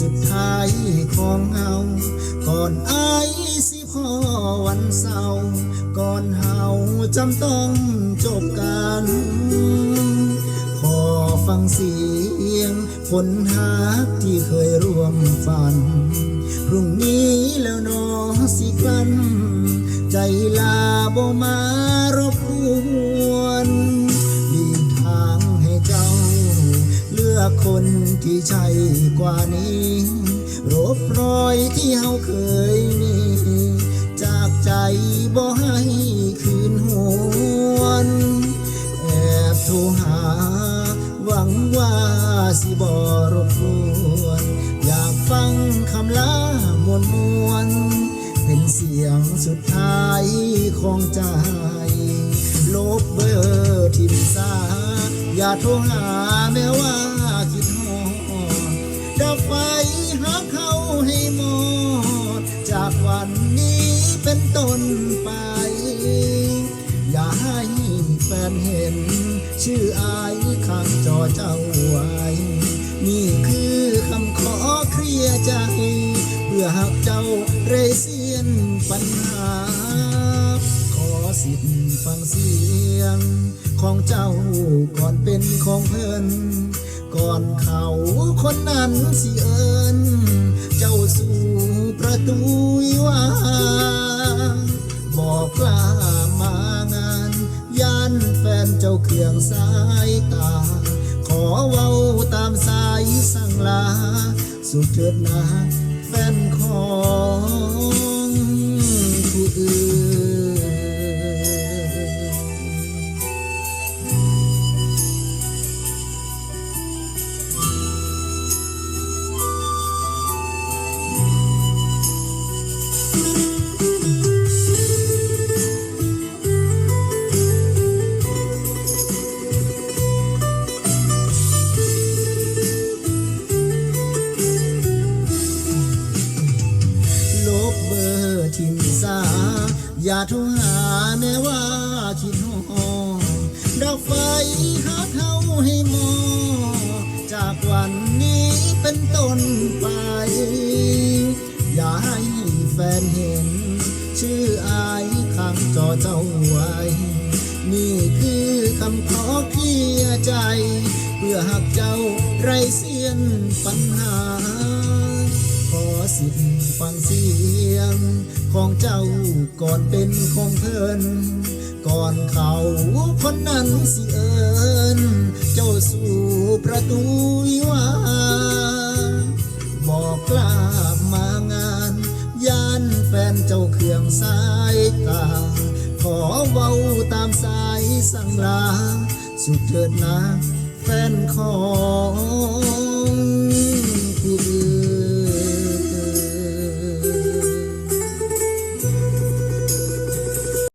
สุดท้ายของเฮาก่อนอายสิพ่อวันเศร้าร์ก่อนเฮาจำต้องจบกันขอฟังเสียงคนหักที่เคยร่วมฝัน พรุ่งนี้แล้วนอสิกลันใจลาบ่มารบกวนหลีทางให้เจ้า เลือกคน ที่ใช่กว่านี้รบรอยที่เฮาเคยมี จากใจบ่ให้คืนหวนแอบโทรหา หวังว่าสิบ่รบกวน อยากฟังคำลามวนมวนๆเป็นเสียงสุดท้ายของใจ ลบเบอร์ทิมสาอย่าโทรหาแม้ว่าคิดฮอด นไป อย่าให้แฟนเห็น ชื่ออายข้างจอเจ้าไว้นี่คือคำขอเคลียร์ใจ เพื่อหากเจ้าเรเซียนปัญหา ขอสิทธิ์ฟังเสียง ของเจ้าก่อนเป็นของเพิ่นก่อนเขาคนนั้นสิเอิญเจ้าสู่ประตูวิวา นเจ้าเครื่องสายตา ขอเว้าตามสายสั่งลา สุดเถิดนะแฟนขอ อย่าโทรหาแม้ว่าคิดฮอดดับไฟหาเท่าให้มอ จากวันนี้เป็นต้นไป อย่าให้แฟนเห็น ชื่ออายข้างจอเจ้าไว้ นี่คือคำขอเคลียร์ใจ เพื่อหักเจ้าไรเสียนปัญหา ขอสิทธิ์ฟังเสีย งของเจ้าก่อนเป็นของเพิ่นก่อนเขาคนนั้นสิเอิญเจ้าสู่ประตูวิวาบอกกล้ามางานย่านแฟนเจ้าเครื่องสายตา ขอเว้าตามสายสั่งลา สุดเถิดนะแฟนของ